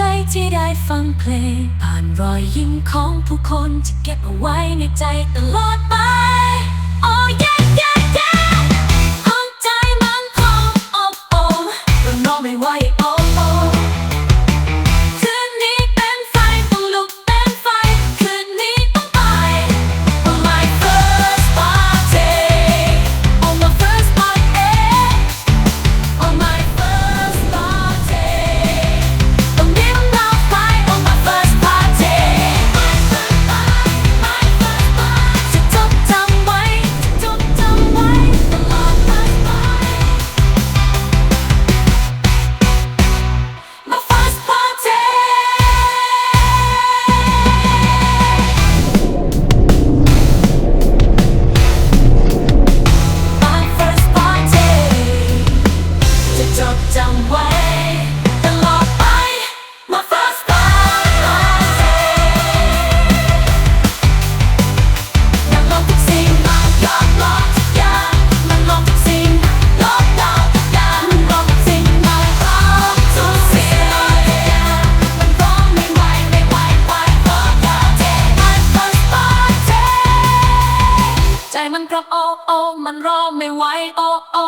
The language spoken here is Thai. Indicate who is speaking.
Speaker 1: ใจที่ได้ฟังเพลง ผ่านรอยยิ้มของผู้คนจะเก็บเอาไว้ในใจตลอดไป Oh yeah yeah yeah ห้องใจมันคงอบอุ่นเราไม่ไหว Oh เพราะโอโอมันรอไม่ไหวโอโอ